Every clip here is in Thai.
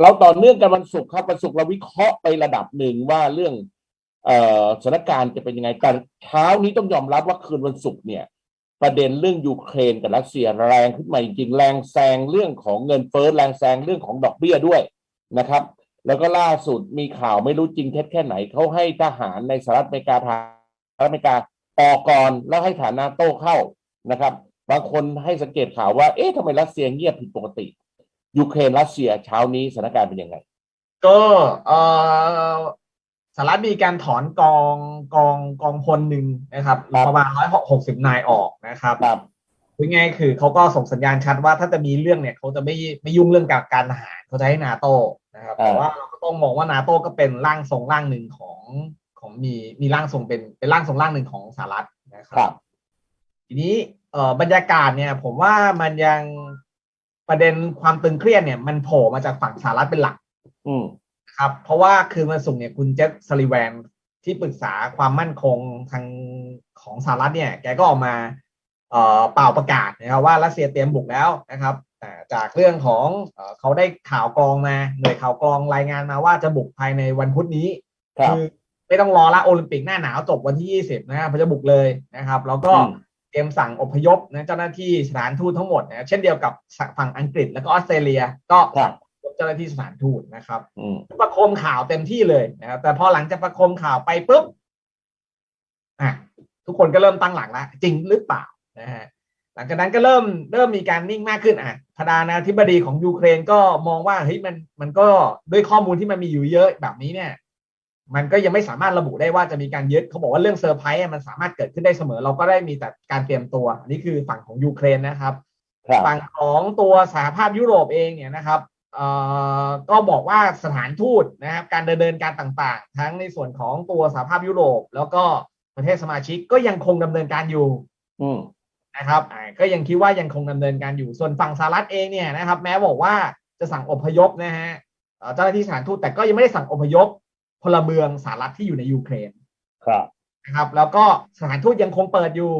เราต่อเนื่องกันวันศุกร์ครับวันศุกร์เราวิเคราะห์ไประดับหนึ่งว่าเรื่องเอ่อสถานการณ์จะเป็นยังไงแต่เช้านี้ต้องยอมรับว่าคืนวันศุกร์เนี่ย ประเด็นเรื่องยูเครนกับรัสเซียแรงขึ้นมาจริงๆแรงแซงเรื่องของเงินเฟ้อแรงแซงเรื่องของดอกเบี้ยด้วยนะครับ แล้วก็ล่าสุดมีข่าวไม่รู้จริงเท็จแค่ไหนเขาให้ทหารในสหรัฐอเมริกาทางสหรัฐอเมริกาออกก่อนแล้วให้ฐานนาโต้เข้านะครับ บางคนให้สังเกตข่าวว่าเอ๊ะทำไมรัสเซียเงียบผิดปกติ ยูเครนรัสเซียเช้านี้สถานการณ์เป็นยังไง ก็เออสหรัฐมีการถอนกองกองกองพลหนึ่งนะครับครับประมาณร้อยหกสิบนายออกนะครับครับพูดง่ายๆคือเขาก็ส่งสัญญาณชัดว่าถ้าจะมีเรื่องเนี่ยเขาจะไม่ไม่ยุ่งเรื่องการการทหารเขาจะให้นาโต้นะครับอ่าแต่ว่าเราก็ต้องมองว่านาโต้ก็เป็นร่างทรงร่างหนึ่งของของมีมีร่างทรงเป็นเป็นร่างทรงร่างหนึ่งของสหรัฐนะคครัรับ ทีนี้เอ่อบรรยากาศเนี่ย ผมว่ามันยัง ประเด็นความตึงเครียดเนี่ยมันโผล่มาจากฝั่งสหรัฐเป็นหลัก อืมครับ เพราะว่าคืนวันศุกร์เนี่ยคุณเจฟซาลิแวนที่ปรึกษาความมั่นคงทางของสหรัฐเนี่ย แกก็ออกมาเอ่อเป่าประกาศนะครับว่ารัสเซียเตรียมบุกแล้วนะครับแต่จากเรื่องของเอ่อเขาได้ข่าวกรองมาหน่วยข่าวกรองรายงานมาว่าจะบุกภายในวันพุธนี้ครับอไม่ต้องรอละโอลิมปิกหน้าหนาวจบวันที่ 20 นะครับเขาจะบุกเลยนะครับ แล้วก็อืม เตรียมสั่งอพยพนะเจ้าหน้าที่สถานทูตทั้งหมดนะเช่นเดียวกับฝั่งอังกฤษแล้วก็ออสเตรเลียก็ครับเจ้าหน้าที่สถานทูตนะครับอืมประโคมข่าวเต็มที่เลยนะครับแต่พอหลังจากประโคมข่าวไปปุ๊บอะทุกคนก็เริ่มตั้งหลักแล้วจริงหรือเปล่านะฮะหลังจากนั้นก็เริ่มเริ่มมีการนิ่งมากขึ้นอะประธานาธิบดีของยูเครนก็มองว่าเฮ้ยมันมันก็ด้วยข้อมูลที่มันมีอยู่เยอะแบบนี้เนี่ย มันก็ยังไม่สามารถระบุได้ว่าจะมีการยึดเขาบอกว่าเรื่องเซอร์ไพรส์อะมันสามารถเกิดขึ้นได้เสมอ เราก็ได้มีแต่การเตรียมตัว อันนี่คือฝั่งของยูเครนนะครับครับฝั่งของตัวสหภาพยุโรปเองเนี่ยนะครับเอ่อก็บอกว่าสถานทูตนะครับการดำเนินการต่างๆ ทั้งในส่วนของตัวสหภาพยุโรป แล้วก็ประเทศสมาชิกก็ยังคงดำเนินการอยู่อืมนะครับอ่าก็ยังคิดว่ายังคงดำเนินการอยู่ส่วนฝั่งสหรัฐเองเนี่ยนะครับ แม้บอกว่าจะสั่งอพยพนะฮะเอ่อเจ้าหน้าที่สถานทูตแต่ก็ยังไม่ได้สั่งอพยพ พลเมืองสหรัฐที่อยู่ในยูเครนครับนะครับ แล้วก็สถานทูตยังคงเปิดอยู่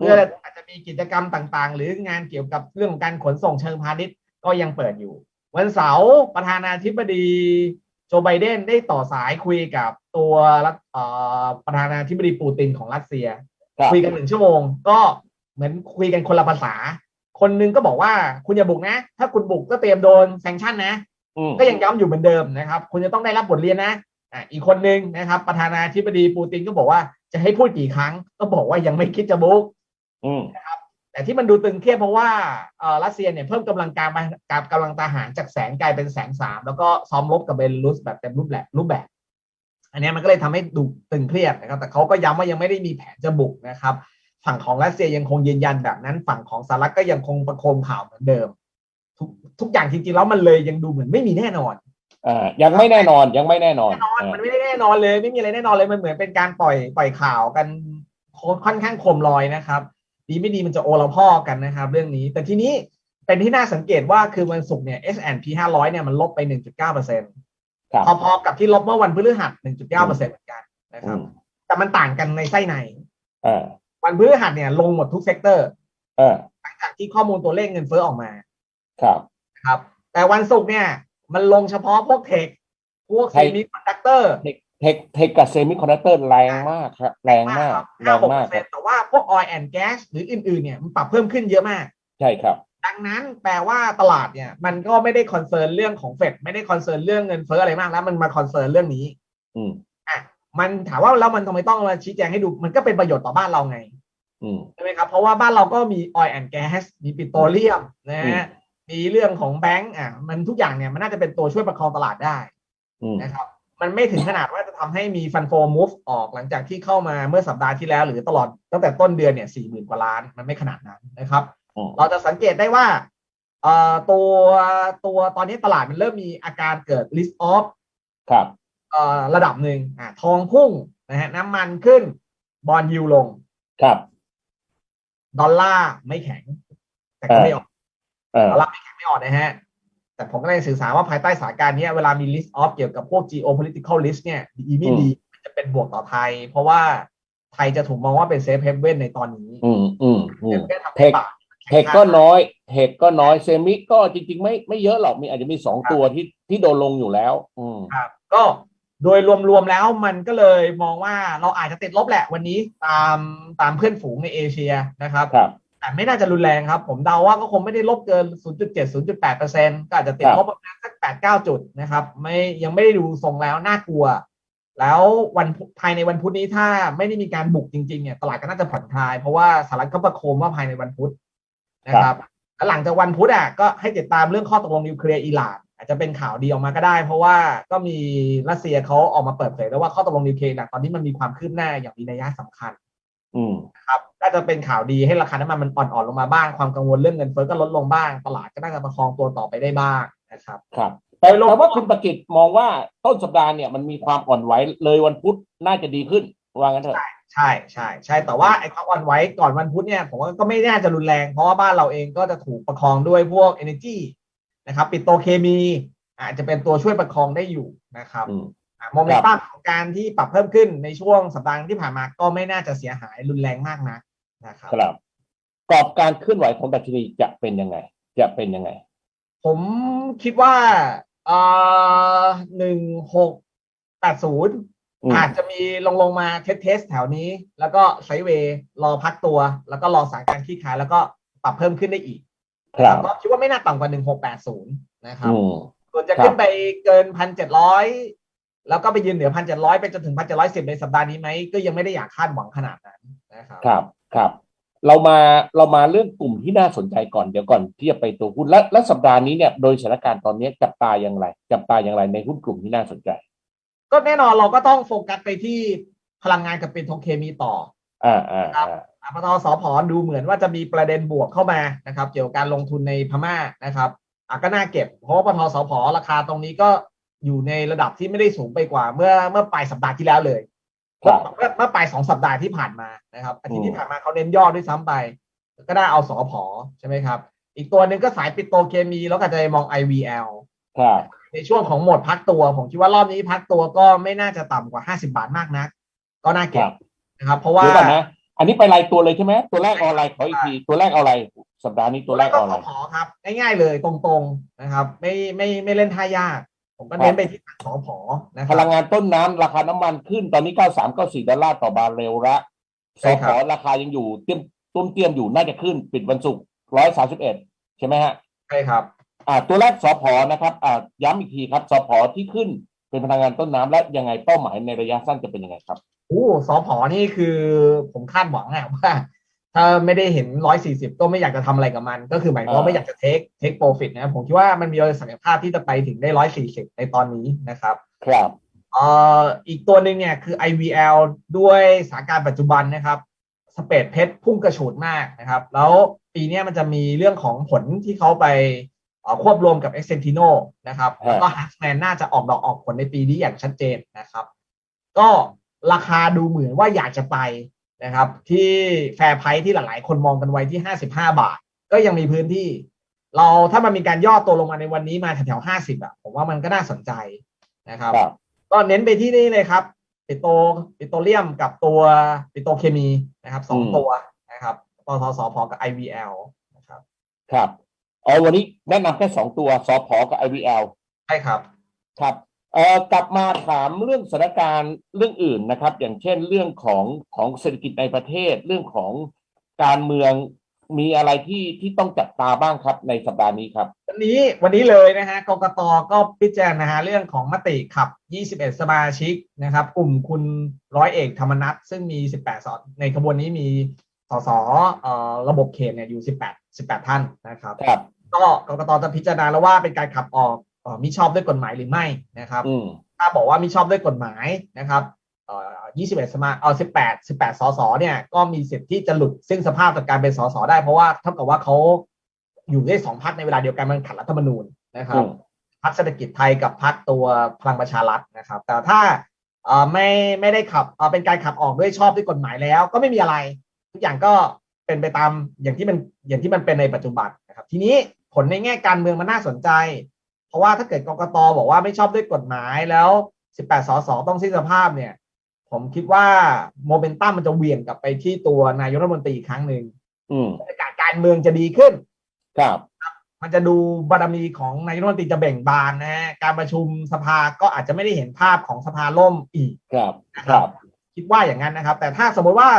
อืมเพื่ออาจจะมีกิจกรรมต่างๆ หรืองานเกี่ยวกับเรื่องของการขนส่งเชิงพาณิชย์ก็ยังเปิดอยู่ วันเสาร์ประธานาธิบดีโจไบเดนได้ต่อสายคุยกับตัวรัฐเอ่อประธานาธิบดีปูตินของรัสเซียครับคุยกันหนึ่งชั่วโมง ก็เหมือนคุยกันคนละภาษา คนหนึงก็บอกว่าคุณอย่าบุกนะ ถ้าคุณบุกก็เตรียมโดนแซงชั่นนะอืมก็ยังย้ำอยู่เหมือนเดิมนะครับ คุณจะต้องได้รับบทเรียนนะ อะอีกคนนึงนะครับ ประธานาธิบดีปูตินก็บอกว่าจะให้พูดกี่ครั้ง ก็บอกว่ายังไม่คิดจะบุกอืมแต่ที่มันดูตึงเครียดเพราะว่าเอ่อรัสเซียเนี่ยเพิ่มกำลังการมากับกำลังทหารจากแสนกลายเป็นแสนสามแล้วก็ซ้อมรบกับเบลารุสแบบเต็มรูปแบบรูปแบบ อันเนี้ยมันก็เลยทำให้ดูตึงเครียดนะครับ แต่เขาก็ย้ำว่ายังไม่ได้มีแผนจะบุกนะครับ ฝั่งของรัสเซียยังคงยืนยันแบบนั้น ฝั่งของสหรัฐก็ยังคงประโคมข่าวเหมือนเดิม ทุกทุกอย่างจริงๆแล้วมันเลยยังดูเหมือนไม่มีแน่นอน อ่ายังไม่แน่นอนยังไม่แน่นอนแน่นอนอ่ามันไม่ได้แน่นอนเลย ไม่มีอะไรแน่นอนเลยมันเหมือนเป็นการปล่อยปล่อยข่าวกันค่อนข้างโคมลอยนะครับ ดีไม่ดีมันจะโอละพ่อกันนะครับ เรื่องนี้ แต่ทีนี้เป็นที่น่าสังเกตว่าคือวันศุกร์เนี่ย S&P 500 เนี่ยมันลบไป 1.9เปอร์เซ็นต์ครับพอๆกับที่ลบเมื่อวันพฤหัส 1.9เปอร์เซ็นต์เหมือนกันนะคอืรับมแต่มันต่างกันในไส้ในอ่าวันพฤหัสเนี่ยลงหมดทุกเซกเตอร์อ่าหลังจากที่ข้อมูลตัวเลขเงินเฟ้อออกมา ครับนะครับ แต่วันศุกร์เนี่ย มันลงเฉพาะพวกเทค พวกใช่ซีมิคอนดักเตอร์เทคเทคเทคกับเซมิคอนดักเตอร์แรงมากครับแรงมากแรห้างหกมาเปกอร์คเซ็รันบต์แต่ว่าพวก oil and gas หรืออื่นๆเนี่ยมันปรับเพิ่มขึ้นเยอะมาก ใช่ครับ ดังนั้นแปลว่าตลาดเนี่ย มันก็ไม่ได้คอนเซิร์นเรื่องของเฟดไม่ได้คอนเซิร์นเรื่องเงินเฟ้ออะไรมากแล้ว มันมาคอนเซิร์นเรื่องนี้ อืมอะมันถามว่าแล้วมันทำไมต้องมาชี้แจงให้ดู มันก็เป็นประโยชน์ต่อบ้านเราไงอืมใช่ไหมครับ เพราะว่าบ้านเราก็มี oil and gas มีปิโตรเลียมนะฮะ มีเรื่องของแบงก์อะมันทุกอย่างเนี่ยมันน่าจะเป็นตัวช่วยประคองตลาดได้อืมนะครับมันไม่ถึงขนาดว่าจะทำให้มีฟันโฟมูฟออกหลังจากที่เข้ามาเมื่อสัปดาห์ที่แล้ว หรือตลอดตั้งแต่ต้นเดือนเนี่ยสี่หมื่นกว่าล้านมันไม่ขนาดนั้นนะครับอืมเราจะสังเกตได้ว่าเอ่อตัวตัวตอนนี้ตลาดมันเริ่มมีอาการเกิด list off ครับเอ่อระดับหนึ่งอะทองพุ่งนะฮะน้ำมันขึ้นบอลยิวลง ครับ ดอลลาร์ไม่แข็ง แต่ก็ไม่ออก เออดอลลาร์ไม่แข็งไม่ออกนะฮะ แต่ผมก็เลยสื่อสารว่าภายใต้สถานการณ์เนี้ยเวลามี list off เกี่ยวกับพวก geopolitical list เนี่ยดีไม่ดีมันจะเป็นบวกต่อไทย เพราะว่าไทยจะถูกมองว่าเป็น safe haven ในตอนนี้ อืมอืมอืมไม่ได้ทำเทให้คบาทเทคก็น้อยเทคก็น้อยเซมิก็จริง ๆ ไม่ไม่เยอะหรอกมีอาจจะมีสองตัวที่ที่โดนลงอยู่แล้ว อืมครับ ก็โดยรวมๆแล้วมันก็เลยมองว่าเราอาจจะติดลบแหละวันนี้ตามตามเพื่อนฝูงในเอเชียนะครับครับ แต่ไม่น่าจะรุนแรงครับ ผมเดาว่าก็คงไม่ได้ลบเกิน 0.7 0.8เปอร์เซ็นก็อาจจะติดครับลบประมาณสัก 8 9 จุดนะครับ ไม่ยังไม่ได้ดูทรงแล้วน่ากลัว แล้ววันพุธภายในวันพุธนี้ถ้าไม่ได้มีการบุกจริงๆเนี่ยตลาดก็น่าจะผ่อนคลาย เพราะว่าสหรัฐก็ประโคมว่าภายในวันพุธนะครับแล้วหลังจากวันพุธอะก็ให้ติดตามเรื่องข้อตกลงนิวเคลียร์อิหร่านอาจจะเป็นข่าวดีออกมาก็ได้ เพราะว่าก็มีรัสเซียเขาออกมาเปิดเผยแล้วว่าข้อตกลงนิวเคลียร์อิหร่านตอนนี้มันมีความคืบหน้าอย่างมีนัยสำคัญอืมครับ ก็จะเป็นข่าวดีให้ราคาน้ำมันมันอ่อนๆลงมาบ้าง ความกังวลเรื่องเงินเฟ้อก็ลดลงบ้าง ตลาดก็น่าจะประคองตัวต่อไปได้บ้างนะครับ ครับ แต่โดยรวมแต่ว่าคุณประกิตมองว่าต้นสัปดาห์เนี่ยมันมีความอ่อนไหวเลยวันพุธน่าจะดีขึ้นว่างั้นเถอะใช่ใช่ใช่แต่ว่าไอ้ความอ่อนไหวก่อนวันพุธเนี่ยผมว่าก็ไม่น่าจะรุนแรง เพราะว่าบ้านเราเองก็จะถูกประคองด้วยพวก energy นะครับปิโตรเคมีอาจจะเป็นตัวช่วยประคองได้อยู่นะครับอืมโมเมนตัมของการที่ปรับเพิ่มขึ้นในช่วงสัปดาห์ที่ผ่านมาก็ไม่น่าจะเสียหายรุนแรงมากนะ นะครับครับกรอบการเคลื่อนไหวของดัชนีจะเป็นยังไง จะเป็นยังไง ผมคิดว่าเอ่อหนึ่งหกแปดศูนย์อืมอาจจะมีลงลงมาเทสเทสแถวนี้ แล้วก็ไซด์เวย์รอพักตัว แล้วก็รอสถานการณ์คลี่คลาย แล้วก็ปรับเพิ่มขึ้นได้อีกครับก็คิดว่าไม่น่าต่ำกว่าหนึ่งหกแปดศูนย์นะครับอืมส่วนจะครับขึ้นไปเกินพันเจ็ดร้อยแล้วก็ไปยืนเหนือพันเจ็ดร้อยไปจนถึงพันเจ็ดร้อยสิบในสัปดาห์นี้ไหมก็ยังไม่ได้อยากคาดหวังขนาดนั้นนะครับ ครับ ครับ เรามาเรามาเรื่องกลุ่มที่น่าสนใจก่อนเดี๋ยวก่อนที่จะไปตัวหุ้นและและสัปดาห์นี้เนี่ยโดยสถานการณ์ตอนนี้จับตาอย่างไร จับตาอย่างไรในหุ้นกลุ่มที่น่าสนใจ ก็แน่นอนเราก็ต้องโฟกัสไปที่พลังงานกับเป็นโทเคมีต่ออ่าอ่าอ่าอ่าปตทสพดูเหมือนว่าจะมีประเด็นบวกเข้ามานะครับ เกี่ยวกับการลงทุนในพม่านะครับอะก็น่าเก็บ เพราะว่าปตทสพราคาตรงนี้ก็อยู่ในระดับที่ไม่ได้สูงไปกว่า เมื่อเมื่อปลายสัปดาห์ที่แล้วเลยครับ เมื่อเมื่อปลายสองสัปดาห์ที่ผ่านมานะครับอาทิตย์อืที่มผ่านมาเขาเน้นยอดด้วยซ้ำไป ก็ได้เอาสพใช่ไหมครับ อีกตัวหนึ่งก็สายปิโตรเคมี แล้วก็จะมอง IVL ครับในช่วงของโหมดพักตัว ผมคิดว่ารอบนี้พักตัวก็ไม่น่าจะต่ำกว่า50บาทมากนัก ก็น่าคเก็รับบนะครับ เพราะว่าเดี๋ยวก่อนนะอันนี้ไปรายตัวเลยใช่ไหมตัวแรกเอาอะไรขออีกทีตัวแรกเอาอะไรสัปดาห์นี้ตัวแรกเอาอะไรสพครับง่ายๆเลยตรงๆนะครับ ไม่ไม่ไม่เล่นท่ายาก ผมก็เน้นไปที่สพนะคพรับลังงานต้นน้ำราคาน้ำมันขึ้นตอนนี้93 94ดอลลาร์ต่อบาร์เรลละสใช่อคขรับอราคายังอยู่เตรียมตุ้มเตรียมอยู่น่าจะขึ้นปิดวันศุกร์131ใช่ไหมฮะใช่ครับ อ่า ตัวแรกสอพอนะครับ อ่าย้ำอีกทีครับสอพอที่ขึ้นเป็นพลังงานต้นน้ำและยังไงเป้าหมายในระยะสั้นจะเป็นยังไงครับโอ้สพนี่คือผมคาดหวังอะว่า ถ้าไม่ได้เห็นร้อยสี่สิบก็ไม่อยากจะทำอะไรกับมัน ก็คือหมายความว่าอ่าไม่อยากจะเทคเทคโปรฟิตนะครับผมคิดว่ามันมีศักยภาพที่จะไปถึงได้ร้อยสี่สิบในตอนนี้นะครับ ครับเอ่ออีกตัวหนึ่งเนี่ยคือ IVL ด้วยสถานการณ์ปัจจุบันนะครับสเปดเพชรพุ่งกระฉูดมากนะครับ แล้วปีเนี้ยมันจะมีเรื่องของผลที่เขาไปเอ่อควบรวมกับ e x c e n t i n o นะครับฮะแล้วก็ h a s m a n น่าจะออกดอกออกผลในปีนี้อย่างชัดเจนนะครับ ก็ราคาดูเหมือนว่าอยากจะไป นะครับ ที่แฟร์ไพรที่หลายๆ คนมองกันไว้ที่ 55 บาท ก็ยังมีพื้นที่ เราถ้ามันมีการย่อตัวลงมาในวันนี้มาแถวๆ50อะผมว่ามันก็น่าสนใจนะครับครับก็เน้นไปที่นี่เลยครับ ปิโตรปิโตรเลียมกับตัวปิโตรเคมีนะครับสองอืมตัวนะครับปตทสพกับ IVL นะครับ ครับอ๋อวันนี้แนะนำแค่สองตัวสอพอกับ IVL ใช่ครับ ครับ เอ่อกลับมาถามเรื่องสถานการณ์เรื่องอื่นนะครับ อย่างเช่นเรื่องของของเศรษฐกิจในประเทศ เรื่องของการเมืองมีอะไรที่ที่ต้องจับตาบ้างครับในสัปดาห์นี้ครับวันนี้วันนี้เลยนะฮะกกตก็พิจารณาเรื่องของมติขับ 21 สมาชิกนะครับ กลุ่มคุณร้อยเอกธรรมนัฐซึ่งมี 18 สอในขบวนนี้มีสสเอ่อระบบเขตเนี่ยอยู่ 18 18 ท่านนะครับครับก็กกตจะพิจารณาแล้วว่าเป็นการขับออกเอ่อ มิชอบด้วยกฎหมายหรือไม่นะครับอืมถ้าบอกว่ามิชอบด้วยกฎหมายนะครับเอ่อ21สมาเอ่อ18 18สสเนี่ยก็มีสิทธิ์ที่จะหลุดซึ่งสภาพจากการเป็นสสได้ เพราะว่าเท่ากับว่าเขาอยู่ได้สองพักในเวลาเดียวกันมันขัดรัฐธรรมนูญนะครัอืบมพักเศรษฐกิจไทยกับพักตัวพลังประชารัฐนะครับ แต่ถ้าเอ่อไม่ไม่ได้ขับเอ่อเป็นการขับออกด้วยชอบด้วยกฎหมายแล้ว ก็ไม่มีอะไร ทุกอย่างก็เป็นไปตามอย่างที่มันอย่างที่มันเป็นในปัจจุบันนะครับ ทีนี้ผลในแง่การเมืองมันน่าสนใจเพ ราะว่าถ้าเกิดกกตบอกว่าไม่ชอบด้วยกฎหมายแล้ว 18 สสต้องสิ้นสภาพเนี่ย ผมคิดว่าโมเมนตัมมันจะเหวี่ยงกลับไปที่ตัวนายกรัฐมนตรีอีกครั้งหนึ่งอืมบรรยากาศการการเมืองจะดีขึ้น ครับ มันจะดูบารมีของนายกรัฐมนตรีจะเบ่งบานนะฮะการประชุมสภาก็อาจจะไม่ได้เห็นภาพของสภาล่มอีกครับครับ คิดว่าอย่างนั้นนะครับ แต่ถ้าสมมติว่า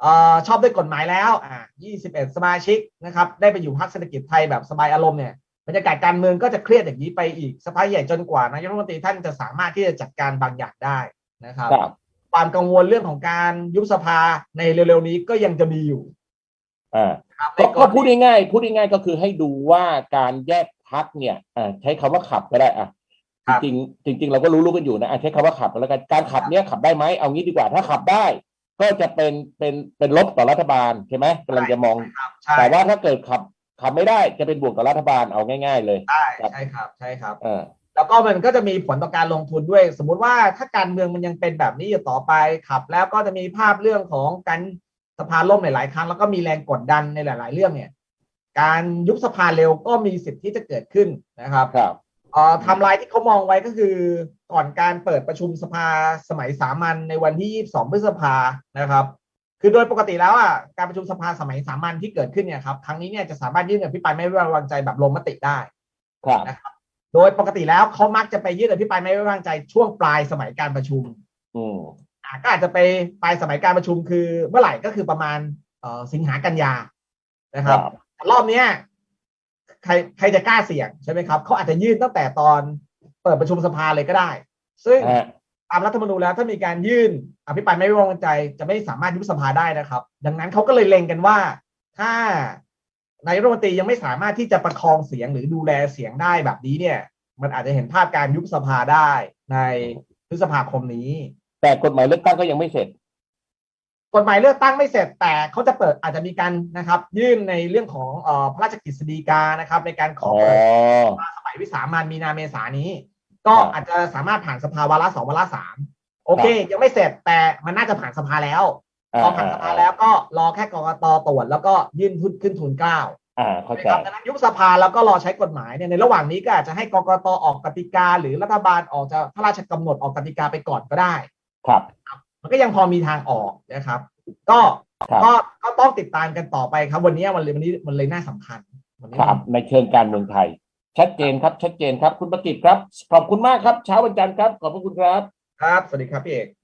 เอ่อชอบด้วยกฎหมายแล้ว อ่า21 สมาชิกนะครับ ได้ไปอยู่พรรคเศรษฐกิจไทยแบบสบายอารมณ์เนี่ย บรรยากาศการเมืองก็จะเครียดอย่างนี้ไปอีกสภาใหญ่จนกว่านายกรัฐมนตรีท่านจะสามารถที่จะจัดการบางอย่างได้นะครับครับความกังวลเรื่องของการยุบสภาในเร็วๆนี้ก็ยังจะมีอยู่อ่าครับก็ในก็พูดง่ายๆพูดง่ายๆก็คือให้ดูว่าการแยกพักเนี่ยอ่าใช้คำว่าขับก็ได้อะจริงๆจริง ๆ เราก็รู้ๆกันอยู่นะอะใช้คำว่าขับก็แล้วกันการขับเนี้ยขับได้ไหมเอางี้ดีกว่าถ้าขับได้ ก็จะเป็นเป็นเป็นลบต่อรัฐบาลใช่ไหมกำลังจะมองครับใช่แต่ว่าถ้าเกิดขับ ขับไม่ได้จะเป็นบวกกับรัฐบาลเอาง่าย ๆ เลยใช่ใช่ครับใช่ครับเออแล้วก็มันก็จะมีผลต่อการลงทุนด้วย สมมุติว่าถ้าการเมืองมันยังเป็นแบบนี้อยู่ต่อไปขับ แล้วก็จะมีภาพเรื่องของการสภาล่มหลายๆครั้ง แล้วก็มีแรงกดดันในหลาย ๆ เรื่องเนี่ย การยุบสภาเร็วก็มีสิทธิ์ที่จะเกิดขึ้นนะครับครับเอ่อไทำลายที่เขามองไว้ก็คือก่อนการเปิดประชุมสภาสมัยสามัญในวันที่ 22 พฤษภานะครับ คือโดยปกติแล้วอะการประชุมสภาสมัยสามัญที่เกิดขึ้นเนี่ยครับครั้งนี้เนี่ยจะสามารถยื่นอภิปรายไม่ไว้วางใจแบบลงมติได้ครับ โดยปกติแล้วเขามักจะไปยื่นอภิปรายไม่ไว้วางใจช่วงปลายสมัยการประชุมอืมอ่าก็อาจจะไปปลายสมัยการประชุมคือเมื่อไหร่ก็คือประมาณเอ่อสิงหากันยานะครับ รอบเนี้ยใครใครจะกล้าเสี่ยงใช่ไหมครับเขาอาจจะยื่นตั้งแต่ตอนเปิดประชุมสภาเลยก็ได้ ซึ่งฮะ ตามรัฐธรรมนูญแล้วถ้ามีการยื่นอภิปรายไม่ไว้วางใจ จะไม่สามารถยุบสภาได้นะครับ ดังนั้นเขาก็เลยเล็งกันว่า ถ้านายกรัฐมนตรียังไม่สามารถที่จะประคองเสียงหรือดูแลเสียงได้แบบนี้เนี่ย มันอาจจะเห็นภาพการยุบสภาได้ในพฤษภาคมนี้ แต่กฎหมายเลือกตั้งก็ยังไม่เสร็จ กฎหมายเลือกตั้งไม่เสร็จแต่เขาจะเปิดอาจจะมีการนะครับ ยื่นในเรื่องของเอ่อพระราชกฤษฎีกานะครับ ในการขออ๋อเปิดสมัยวิสามันมีนาเมษานี้ ก็ครับอาจจะสามารถผ่านสภาวาระสองวาระสามโอเค ยังไม่เสร็จแต่มันน่าจะผ่านสภาแล้วพอผ่านสภาแล้วก็รอแค่กกตตรวจแล้วก็ยื่นทุนขึ้นทุนเกล้าอ่าเข้าใจนะครับดังนั้นยุบสภาแล้วก็รอใช้กฎหมายเนี่ยในระหว่างนี้ก็อาจจะให้กกตออกกติกา หรือรัฐบาลออกจะพระราชกำหนดออกกติกาไปก่อนก็ได้ ครับ มันก็ยังพอมีทางออกนะครับ ก็ครับก็ก็ต้องติดตามกันต่อไปครับ วันนี้มันเลยวันนี้มันเลยน่าสำคัญวันนี้ครับในเชิงการเมืองไทย ชัดเจนครับ ชัดเจนครับ คุณประกิตครับ ขอบคุณมากครับ เช้าวันจันทร์ครับ ขอบพระคุณครับ ครับ สวัสดีครับพี่เอก